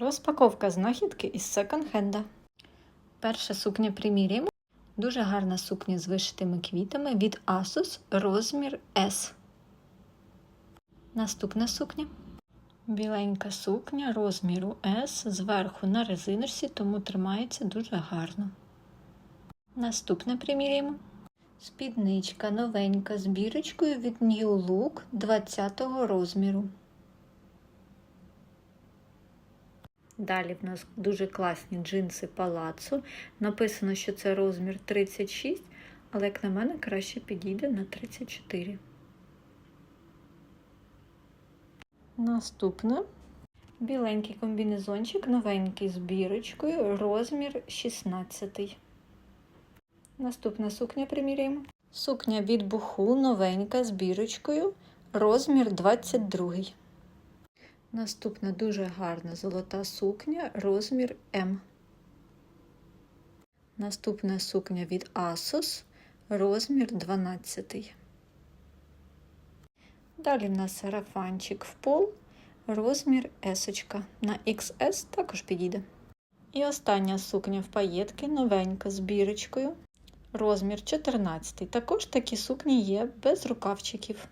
Розпаковка знахідки із секонд-хенда. Перша сукня приміряємо. Дуже гарна сукня з вишитими квітами від Asus розмір S. Наступна сукня. Біленька сукня розміру S зверху на резиночці, тому тримається дуже гарно. Наступне приміряємо. Спідничка новенька з бірочкою від New Look 20 розміру. Далі в нас дуже класні джинси палацу. Написано, що це розмір 36, але, як на мене, краще підійде на 34. Наступне біленький комбінезончик, новенький з бірочкою, розмір 16. Наступна сукня приміряємо. Сукня від буху новенька з бірочкою, розмір 22. Наступна дуже гарна золота сукня, розмір М. Наступна сукня від Asos, розмір 12. Далі в нас сарафанчик в пол, розмір S. На XS також підійде. І остання сукня в паєтки, новенька з бірочкою, розмір 14. Також такі сукні є без рукавчиків.